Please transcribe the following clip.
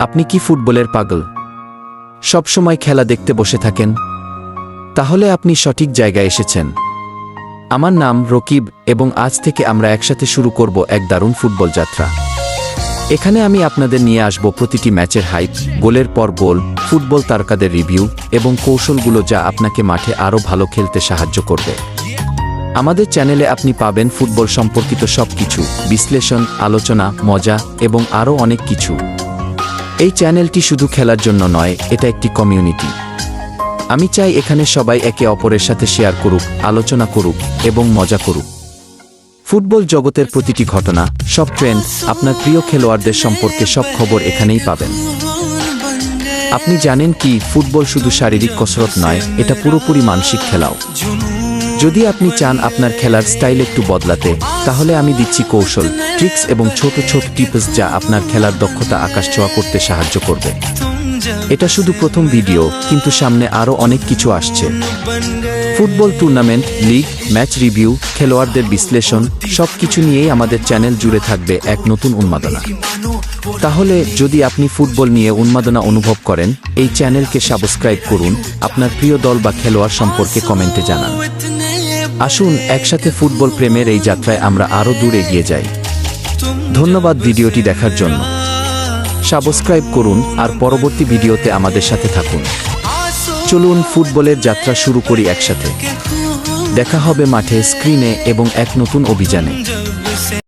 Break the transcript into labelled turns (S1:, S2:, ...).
S1: আপনি কি ফুটবলের পাগল? সবসময় খেলা দেখতে বসে থাকেন। তাহলে আপনি সঠিক জায়গায় এসেছেন। আমার নাম রকিব এবং আজ থেকে আমরা একসাথে শুরু করব এক দারুণ ফুটবল যাত্রা। এখানে আমি আপনাদের নিয়ে আসব প্রতিটি ম্যাচের হাইপ, গোলের পর গোল, ফুটবল তারকাদের রিভিউ এবং কৌশলগুলো যা আপনাকে মাঠে আরও ভালো খেলতে সাহায্য করবে। আমাদের চ্যানেলে আপনি পাবেন ফুটবল সম্পর্কিত সব কিছু বিশ্লেষণ, আলোচনা, মজা এবং আরও অনেক কিছু। এই চ্যানেলটি শুধু খেলার জন্য নয়, এটা একটি কমিউনিটি। আমি চাই এখানে সবাই একে অপরের সাথে শেয়ার করুক, আলোচনা করুক, এবং মজা করুক। ফুটবল জগতের প্রতিটি ঘটনা, সব ট্রেন্ড, আপনার প্রিয় খেলোয়াড়দের সম্পর্কে সব খবর এখানেই পাবেন। আপনি জানেন কি, ফুটবল শুধু শারীরিক কসরত নয়, এটা পুরোপুরি মানসিক খেলাও। যদি আপনি চান আপনার খেলার স্টাইল একটু বদলাতে, তাহলে আমি দিচ্ছি কৌশল, ট্রিক্স এবং ছোট ছোট টিপস যা আপনার খেলার দক্ষতা আকাশ ছোঁয়া করতে সাহায্য করবে। এটা শুধু প্রথম ভিডিও, কিন্তু সামনে আরও অনেক কিছু আসছে। Football tournament, league, match review, খেলোয়াড়দের বিশ্লেষণ সব কিছু নিয়েই আমাদের চ্যানেল জুড়ে থাকবে এক নতুন উন্মাদনা। তাহলে যদি আপনি ফুটবল নিয়ে উন্মাদনা অনুভব করেন, এই চ্যানেলকে সাবস্ক্রাইব করুন, আপনার প্রিয় দল বা খেলোয়াড় সম্পর্কে কমেন্টে জানান। আসুন, একসাথে ফুটবল প্রেমের এই যাত্রায় আমরা আরও দূর এগিয়ে যাই। ধন্যবাদ ভিডিওটি দেখার জন্য। সাবস্ক্রাইব করুন আর পরবর্তী ভিডিওতে আমাদের সাথে থাকুন। চলুন ফুটবলের যাত্রা শুরু করি একসাথে। দেখা হবে মাঠে, স্ক্রিনে এবং এক নতুন অভিযানে।